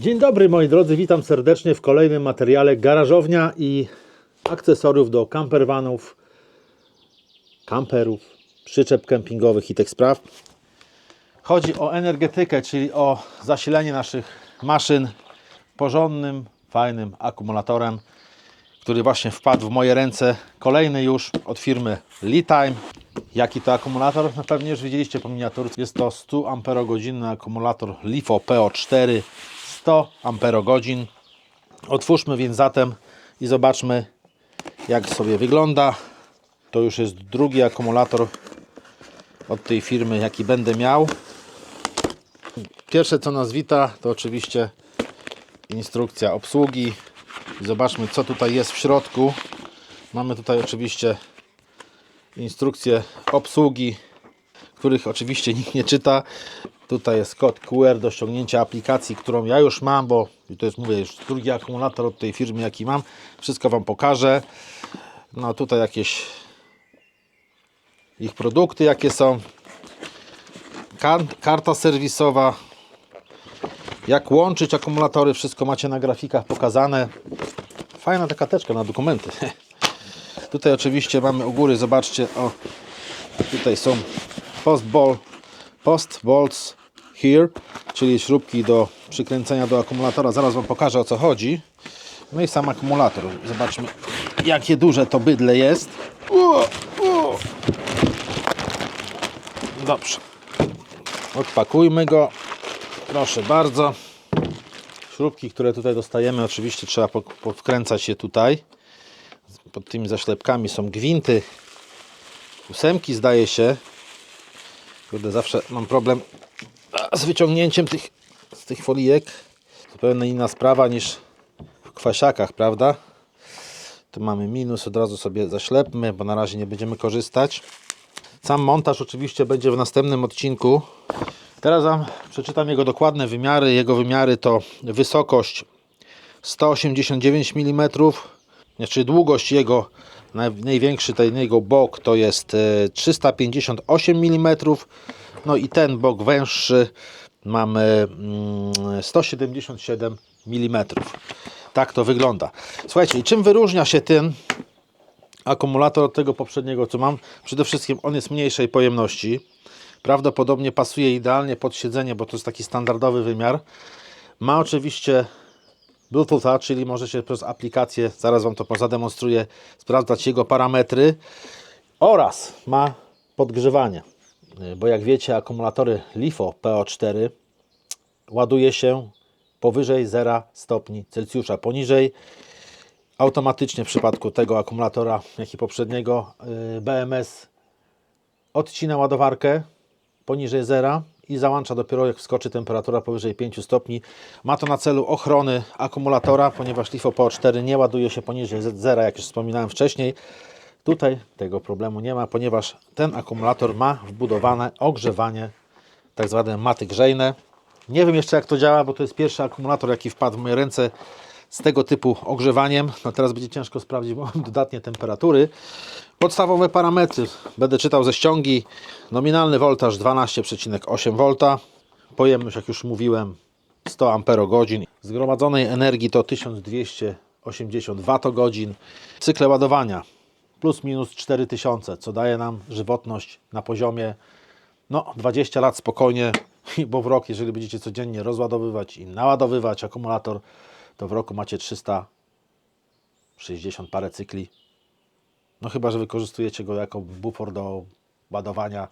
Dzień dobry moi drodzy, witam serdecznie w kolejnym materiale garażownia i akcesoriów do campervanów, kamperów, przyczep kempingowych i tych spraw. Chodzi o energetykę, czyli o zasilenie naszych maszyn porządnym, fajnym akumulatorem, który właśnie wpadł w moje ręce. Kolejny już od firmy Litime. Jaki to akumulator? No pewnie już widzieliście po miniaturce. Jest to 100 amperogodzinny akumulator LiFo PO4 100 amperogodzin. Otwórzmy więc zatem i zobaczmy jak sobie wygląda. To już jest drugi akumulator od tej firmy jaki będę miał. Pierwsze co nas wita to oczywiście instrukcja obsługi. Zobaczmy co tutaj jest w środku. Mamy tutaj oczywiście instrukcje obsługi, których oczywiście nikt nie czyta. Tutaj jest kod QR do ściągnięcia aplikacji, którą ja już mam, bo to jest, mówię, już drugi akumulator od tej firmy, jaki mam. Wszystko Wam pokażę. No tutaj jakieś ich produkty, jakie są. Kar karta serwisowa. Jak łączyć akumulatory, wszystko macie na grafikach pokazane. Fajna taka teczka na dokumenty. Tutaj oczywiście mamy u góry, zobaczcie, o, tutaj są post ball, post bolts here, czyli śrubki do przykręcenia do akumulatora. Zaraz Wam pokażę o co chodzi. No i sam akumulator. Zobaczmy, jakie duże to bydle jest. Dobrze. Odpakujmy go. Proszę bardzo. Śrubki, które tutaj dostajemy, oczywiście trzeba po- powkręcać je tutaj pod tymi zaślepkami są gwinty ósemki zdaje się kurde zawsze mam problem z wyciągnięciem tych z tych folijek zupełnie inna sprawa niż w kwasiakach prawda? Tu mamy minus od razu sobie zaślepmy bo na razie nie będziemy korzystać. Sam montaż oczywiście będzie w następnym odcinku. Teraz wam przeczytam jego dokładne wymiary. Jego wymiary to wysokość 189 mm znaczy długość jego naj- największy ten jego bok to jest e, 358 mm no i ten bok węższy mamy mm, 177 mm tak to wygląda. Słuchajcie i czym wyróżnia się ten akumulator od tego poprzedniego co mam? Przede wszystkim on jest mniejszej pojemności. Prawdopodobnie pasuje idealnie pod siedzenie bo to jest taki standardowy wymiar. Ma oczywiście Bluetootha, czyli możecie przez aplikację, zaraz Wam to zademonstruję, sprawdzać jego parametry oraz ma podgrzewanie, bo jak wiecie akumulatory LiFo PO4 ładuje się powyżej 0 stopni Celsjusza, poniżej automatycznie w przypadku tego akumulatora, jak i poprzedniego y, BMS odcina ładowarkę poniżej zera i załącza dopiero jak wskoczy temperatura powyżej 5 stopni. Ma to na celu ochrony akumulatora, ponieważ LiFo PO4 nie ładuje się poniżej zera, jak już wspominałem wcześniej. Tutaj tego problemu nie ma, ponieważ ten akumulator ma wbudowane ogrzewanie, tak zwane maty grzejne. Nie wiem jeszcze jak to działa, bo to jest pierwszy akumulator, jaki wpadł w moje ręce z tego typu ogrzewaniem. No teraz będzie ciężko sprawdzić, bo mam dodatnie temperatury. Podstawowe parametry będę czytał ze ściągi. Nominalny voltaż 12,8 V. Pojemność, jak już mówiłem, 100 amperogodzin. Zgromadzonej energii to 1280 Wh. Cykle ładowania plus minus 4000, co daje nam żywotność na poziomie no 20 lat spokojnie, bo w rok, jeżeli będziecie codziennie rozładowywać i naładowywać akumulator, to w roku macie 360 parę cykli. No chyba, że wykorzystujecie go jako bufor do ładowania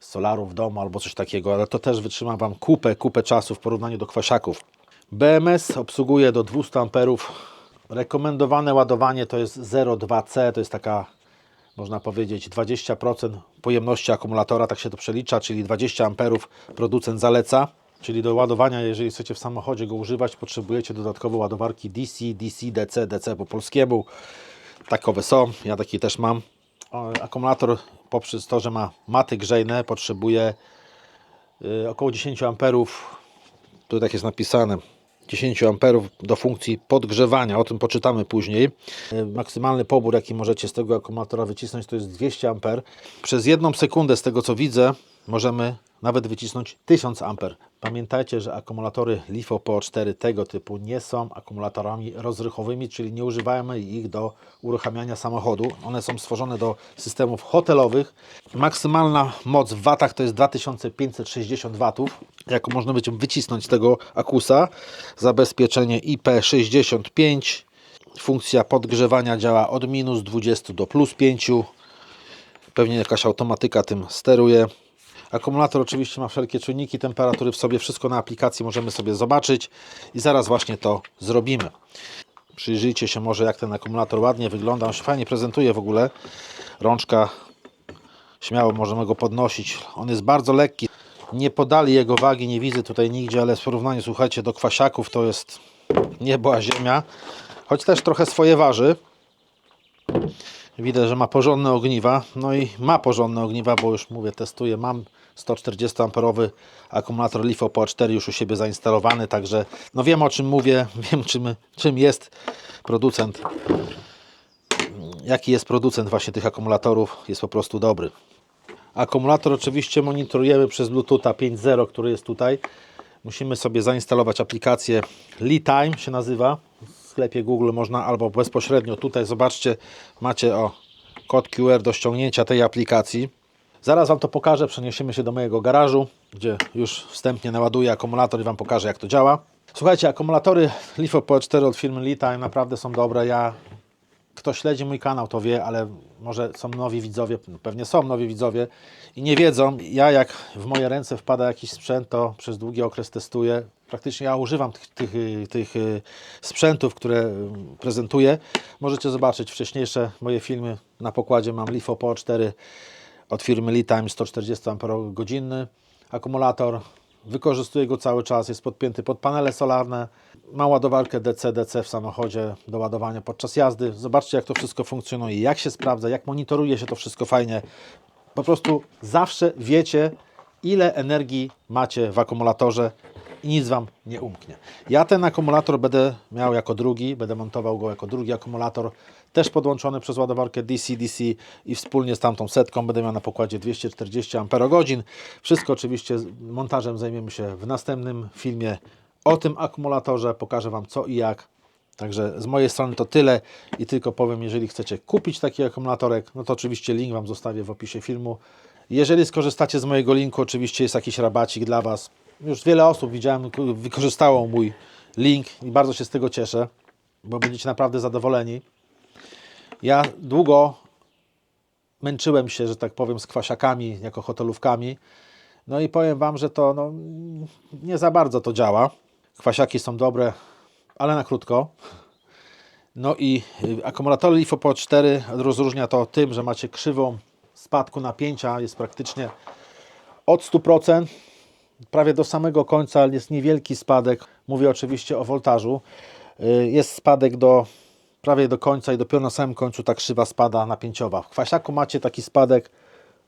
solaru w domu albo coś takiego, ale to też wytrzyma Wam kupę, kupę czasu w porównaniu do kwasiaków. BMS obsługuje do 200 amperów. Rekomendowane ładowanie to jest 0,2C, to jest taka można powiedzieć 20% pojemności akumulatora, tak się to przelicza, czyli 20 amperów producent zaleca. Czyli do ładowania, jeżeli chcecie w samochodzie go używać, potrzebujecie dodatkowo ładowarki DC, DC, DC, DC po polskiemu. Takowe są, ja taki też mam. Akumulator poprzez to, że ma maty grzejne, potrzebuje y, około 10 amperów. Tu tak jest napisane. 10 amperów do funkcji podgrzewania, o tym poczytamy później. Y, Maksymalny pobór, jaki możecie z tego akumulatora wycisnąć, to jest 200 amper. Przez jedną sekundę, z tego co widzę, możemy nawet wycisnąć 1000 A. Pamiętajcie, że akumulatory LiFo PO4 tego typu nie są akumulatorami rozrychowymi, czyli nie używamy ich do uruchamiania samochodu. One są stworzone do systemów hotelowych. Maksymalna moc w watach to jest 2560 watów. Jaką można będzie wycisnąć z tego akusa. Zabezpieczenie IP65. Funkcja podgrzewania działa od minus 20 do plus 5. Pewnie jakaś automatyka tym steruje. Akumulator oczywiście ma wszelkie czujniki temperatury w sobie, wszystko na aplikacji możemy sobie zobaczyć i zaraz właśnie to zrobimy. Przyjrzyjcie się może jak ten akumulator ładnie wygląda, on się fajnie prezentuje w ogóle. Rączka, śmiało możemy go podnosić. On jest bardzo lekki. Nie podali jego wagi, nie widzę tutaj nigdzie, ale w porównaniu, słuchajcie, do kwasiaków to jest niebo a ziemia. Choć też trochę swoje waży. Widać, że ma porządne ogniwa. No i ma porządne ogniwa, bo już mówię, testuję. Mam 140 amperowy akumulator LiFo PO4 już u siebie zainstalowany, także no wiem o czym mówię, wiem czym, czym jest producent. Jaki jest producent właśnie tych akumulatorów, jest po prostu dobry. Akumulator oczywiście monitorujemy przez Bluetootha 5.0, który jest tutaj. Musimy sobie zainstalować aplikację LeTime się nazywa. W sklepie Google można albo bezpośrednio tutaj zobaczcie, macie o kod QR do ściągnięcia tej aplikacji. Zaraz Wam to pokażę, przeniesiemy się do mojego garażu, gdzie już wstępnie naładuję akumulator i Wam pokażę jak to działa. Słuchajcie, akumulatory LiFo PO4 od firmy LeTime naprawdę są dobre. Ja kto śledzi mój kanał, to wie, ale może są nowi widzowie, pewnie są nowi widzowie i nie wiedzą. Ja, jak w moje ręce wpada jakiś sprzęt, to przez długi okres testuję. Praktycznie ja używam tych, tych, tych y, sprzętów, które y, prezentuję. Możecie zobaczyć wcześniejsze moje filmy. Na pokładzie mam LiFo PO4 od firmy LeTime 140 Ah akumulator. Wykorzystuję go cały czas, jest podpięty pod panele solarne. Ma ładowarkę DC-DC w samochodzie do ładowania podczas jazdy. Zobaczcie, jak to wszystko funkcjonuje, jak się sprawdza, jak monitoruje się to wszystko fajnie. Po prostu zawsze wiecie, ile energii macie w akumulatorze i nic Wam nie umknie. Ja ten akumulator będę miał jako drugi, będę montował go jako drugi akumulator, też podłączony przez ładowarkę DC-DC i wspólnie z tamtą setką będę miał na pokładzie 240 Ah. Wszystko oczywiście montażem zajmiemy się w następnym filmie o tym akumulatorze, pokażę Wam co i jak. Także z mojej strony to tyle i tylko powiem, jeżeli chcecie kupić taki akumulatorek, no to oczywiście link Wam zostawię w opisie filmu. Jeżeli skorzystacie z mojego linku, oczywiście jest jakiś rabacik dla Was. Już wiele osób widziałem, wykorzystało mój link i bardzo się z tego cieszę, bo będziecie naprawdę zadowoleni. Ja długo męczyłem się, że tak powiem, z kwasiakami, jako hotelówkami. No i powiem Wam, że to no, nie za bardzo to działa. Kwasiaki są dobre, ale na krótko. No i y, akumulatory LiFo PO4 rozróżnia to tym, że macie krzywą spadku napięcia, jest praktycznie od 100%, prawie do samego końca, jest niewielki spadek. Mówię oczywiście o voltażu. Y, Jest spadek do prawie do końca i dopiero na samym końcu ta krzywa spada napięciowa. W kwasiaku macie taki spadek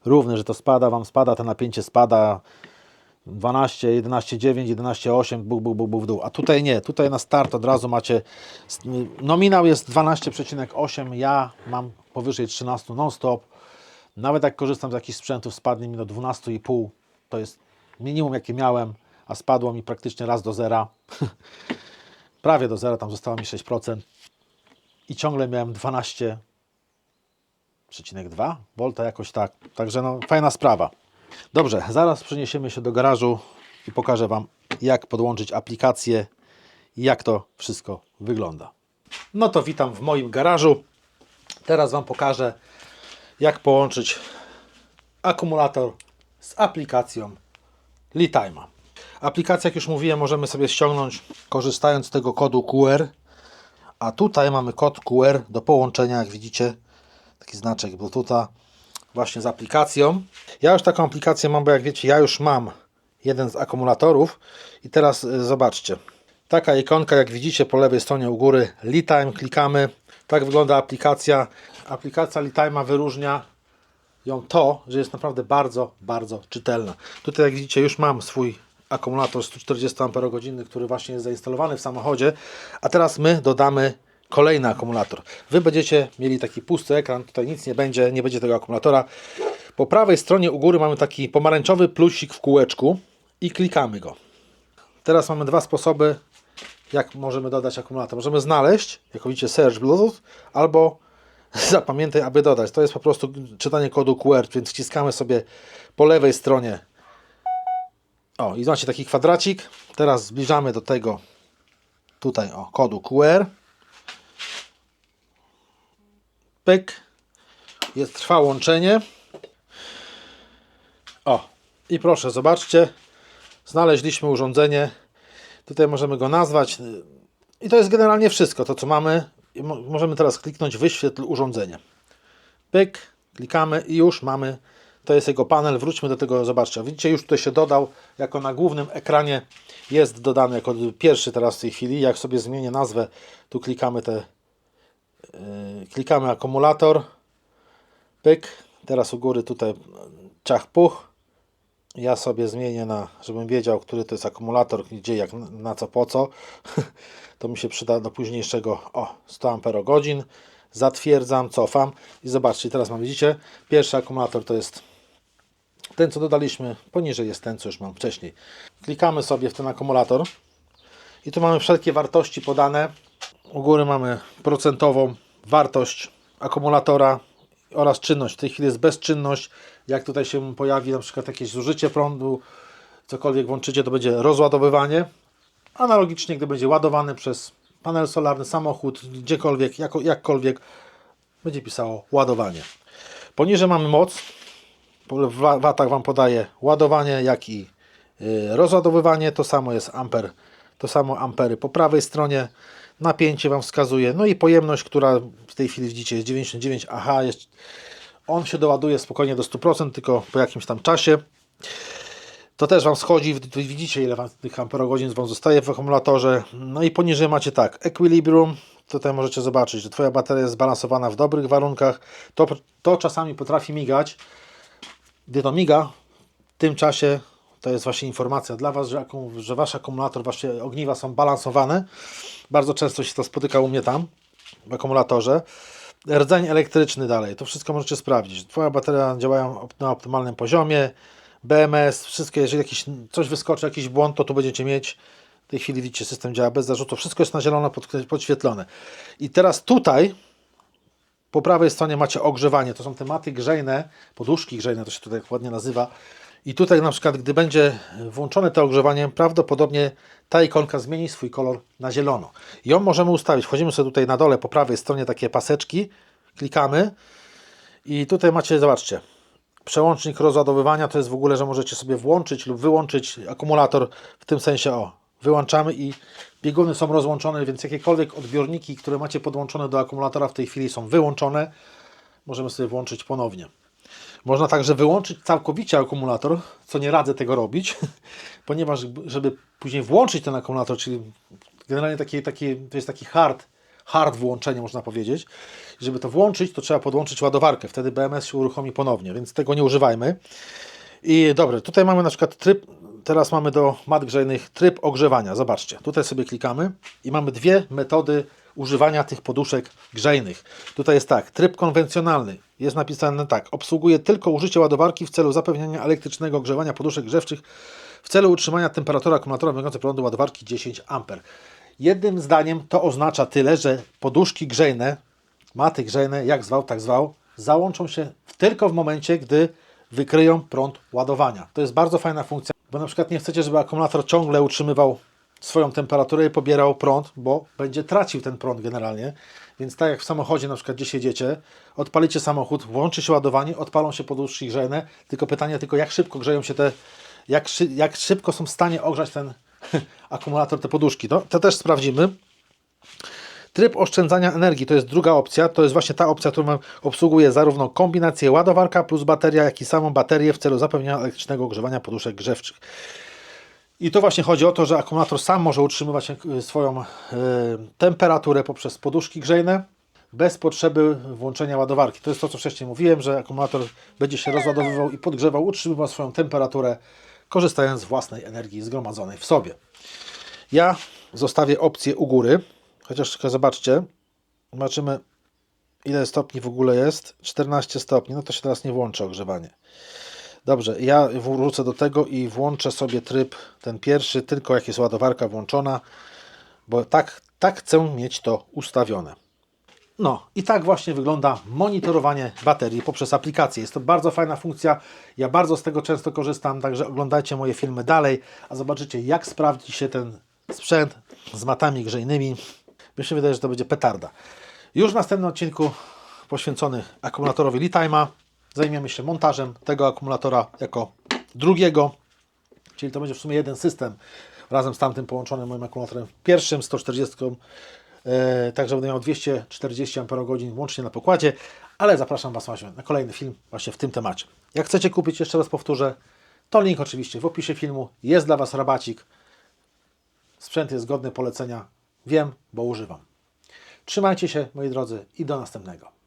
równy, że to spada, Wam spada, to napięcie spada 12, 11,9, 11,8, buk, buk, buk, buk w dół. A tutaj nie, tutaj na start od razu macie, nominał jest 12,8, ja mam powyżej 13 non-stop. Nawet jak korzystam z jakichś sprzętów, spadnie mi do 12,5, to jest minimum jakie miałem, a spadło mi praktycznie raz do zera. Prawie do zera, tam zostało mi 6%. I ciągle miałem 12,2 volta jakoś tak. Także no, fajna sprawa. Dobrze, zaraz przeniesiemy się do garażu i pokażę Wam, jak podłączyć aplikację i jak to wszystko wygląda. No to witam w moim garażu. Teraz Wam pokażę, jak połączyć akumulator z aplikacją LeTime'a. Aplikację, jak już mówiłem, możemy sobie ściągnąć korzystając z tego kodu QR. A tutaj mamy kod QR do połączenia, jak widzicie, taki znaczek Bluetootha właśnie z aplikacją. Ja już taką aplikację mam, bo jak wiecie, ja już mam jeden z akumulatorów i teraz y, zobaczcie. Taka ikonka, jak widzicie po lewej stronie u góry, LeTime, klikamy. Tak wygląda aplikacja. Aplikacja LeTime'a wyróżnia ją to, że jest naprawdę bardzo, bardzo czytelna. Tutaj jak widzicie już mam swój akumulator 140 Ah, który właśnie jest zainstalowany w samochodzie, a teraz my dodamy kolejny akumulator. Wy będziecie mieli taki pusty ekran, tutaj nic nie będzie, nie będzie tego akumulatora. Po prawej stronie u góry mamy taki pomarańczowy plusik w kółeczku i klikamy go. Teraz mamy dwa sposoby, jak możemy dodać akumulator. Możemy znaleźć, jak widzicie, search Bluetooth, albo zapamiętaj, aby dodać. To jest po prostu czytanie kodu QR, więc wciskamy sobie po lewej stronie. O, i macie taki kwadracik. Teraz zbliżamy do tego tutaj, o, kodu QR. Pyk. Jest, trwa łączenie. O, i proszę, zobaczcie. Znaleźliśmy urządzenie. Tutaj możemy go nazwać. I to jest generalnie wszystko, to co mamy. I mo- możemy teraz kliknąć wyświetl urządzenie. Pyk, klikamy i już mamy. To jest jego panel. Wróćmy do tego, zobaczcie. Widzicie, już tutaj się dodał, jako na głównym ekranie jest dodany jako pierwszy teraz w tej chwili. Jak sobie zmienię nazwę, tu klikamy te, yy, klikamy akumulator. Pyk. Teraz u góry tutaj ciach puch. Ja sobie zmienię na, żebym wiedział, który to jest akumulator, gdzie, jak, na co, po co. To mi się przyda do późniejszego, o, 100 Ah. Zatwierdzam, cofam i zobaczcie, teraz mam, widzicie, pierwszy akumulator to jest ten, co dodaliśmy, poniżej jest ten, co już mam wcześniej. Klikamy sobie w ten akumulator i tu mamy wszelkie wartości podane. U góry mamy procentową wartość akumulatora oraz czynność. W tej chwili jest bezczynność. Jak tutaj się pojawi na przykład jakieś zużycie prądu, cokolwiek włączycie, to będzie rozładowywanie. Analogicznie, gdy będzie ładowany przez panel solarny, samochód, gdziekolwiek, jako, jakkolwiek, będzie pisało ładowanie. Poniżej mamy moc. W wa- watach Wam podaje ładowanie, jak i y, rozładowywanie. To samo jest amper. To samo ampery po prawej stronie. Napięcie Wam wskazuje. No i pojemność, która w tej chwili widzicie jest 99 AH. Jest, on się doładuje spokojnie do 100%, tylko po jakimś tam czasie. To też Wam schodzi, widzicie ile wam tych amperogodzin Wam zostaje w akumulatorze. No i poniżej macie tak, equilibrium, tutaj możecie zobaczyć, że Twoja bateria jest zbalansowana w dobrych warunkach. To, to czasami potrafi migać. Gdy to miga, w tym czasie to jest właśnie informacja dla Was, że, że Wasz akumulator, Wasze ogniwa są balansowane. Bardzo często się to spotyka u mnie tam, w akumulatorze. Rdzeń elektryczny dalej, to wszystko możecie sprawdzić. Twoja bateria działa op- na optymalnym poziomie. BMS, wszystkie, jeżeli jakiś, coś wyskoczy, jakiś błąd, to tu będziecie mieć. W tej chwili widzicie, system działa bez zarzutu. Wszystko jest na zielono pod, podświetlone. I teraz tutaj po prawej stronie macie ogrzewanie. To są tematy grzejne, poduszki grzejne, to się tutaj ładnie nazywa. I tutaj na przykład, gdy będzie włączone to ogrzewanie, prawdopodobnie ta ikonka zmieni swój kolor na zielono. I ją możemy ustawić. Wchodzimy sobie tutaj na dole po prawej stronie takie paseczki, klikamy i tutaj macie, zobaczcie, przełącznik rozładowywania to jest w ogóle, że możecie sobie włączyć lub wyłączyć akumulator w tym sensie, o, wyłączamy i bieguny są rozłączone, więc jakiekolwiek odbiorniki, które macie podłączone do akumulatora w tej chwili są wyłączone. Możemy sobie włączyć ponownie. Można także wyłączyć całkowicie akumulator, co nie radzę tego robić, ponieważ żeby później włączyć ten akumulator, czyli generalnie taki, taki, to jest taki hard, hard włączenie można powiedzieć. Żeby to włączyć, to trzeba podłączyć ładowarkę, wtedy BMS się uruchomi ponownie, więc tego nie używajmy. I dobrze, tutaj mamy na przykład tryb, teraz mamy do mat grzejnych tryb ogrzewania. Zobaczcie, tutaj sobie klikamy i mamy dwie metody używania tych poduszek grzejnych. Tutaj jest tak, tryb konwencjonalny. Jest napisane tak, obsługuje tylko użycie ładowarki w celu zapewnienia elektrycznego ogrzewania poduszek grzewczych w celu utrzymania temperatury akumulatora wyjmującej prądu ładowarki 10 A. Jednym zdaniem to oznacza tyle, że poduszki grzejne, maty grzejne, jak zwał, tak zwał, załączą się tylko w momencie, gdy wykryją prąd ładowania. To jest bardzo fajna funkcja, bo na przykład nie chcecie, żeby akumulator ciągle utrzymywał swoją temperaturę i pobierał prąd, bo będzie tracił ten prąd generalnie. Więc tak jak w samochodzie, na przykład gdzie jedziecie, odpalicie samochód, włączy się ładowanie, odpalą się poduszki grzejne, tylko pytanie tylko jak szybko grzeją się te, jak, szy, jak szybko są w stanie ogrzać ten akumulator, te poduszki. To, to też sprawdzimy. Tryb oszczędzania energii to jest druga opcja. To jest właśnie ta opcja, która obsługuje zarówno kombinację ładowarka plus bateria, jak i samą baterię w celu zapewnienia elektrycznego ogrzewania poduszek grzewczych. I to właśnie chodzi o to, że akumulator sam może utrzymywać e, swoją e, temperaturę poprzez poduszki grzejne bez potrzeby włączenia ładowarki. To jest to, co wcześniej mówiłem, że akumulator będzie się rozładowywał i podgrzewał, utrzymywał swoją temperaturę, korzystając z własnej energii zgromadzonej w sobie. Ja zostawię opcję u góry, chociaż zobaczcie, zobaczymy ile stopni w ogóle jest? 14 stopni. No to się teraz nie włączy ogrzewanie. Dobrze, ja wrócę do tego i włączę sobie tryb ten pierwszy, tylko jak jest ładowarka włączona, bo tak, tak chcę mieć to ustawione. No i tak właśnie wygląda monitorowanie baterii poprzez aplikację. Jest to bardzo fajna funkcja. Ja bardzo z tego często korzystam, także oglądajcie moje filmy dalej, a zobaczycie jak sprawdzi się ten sprzęt z matami grzejnymi. Mi się wydaje, że to będzie petarda. Już w następnym odcinku poświęcony akumulatorowi Litime'a zajmiemy się montażem tego akumulatora jako drugiego, czyli to będzie w sumie jeden system razem z tamtym połączonym moim akumulatorem pierwszym 140 E, Także będę miał 240 Ah łącznie na pokładzie, ale zapraszam Was właśnie na kolejny film właśnie w tym temacie. Jak chcecie kupić, jeszcze raz powtórzę, to link oczywiście w opisie filmu, jest dla Was rabacik. Sprzęt jest godny polecenia, wiem, bo używam. Trzymajcie się, moi drodzy, i do następnego.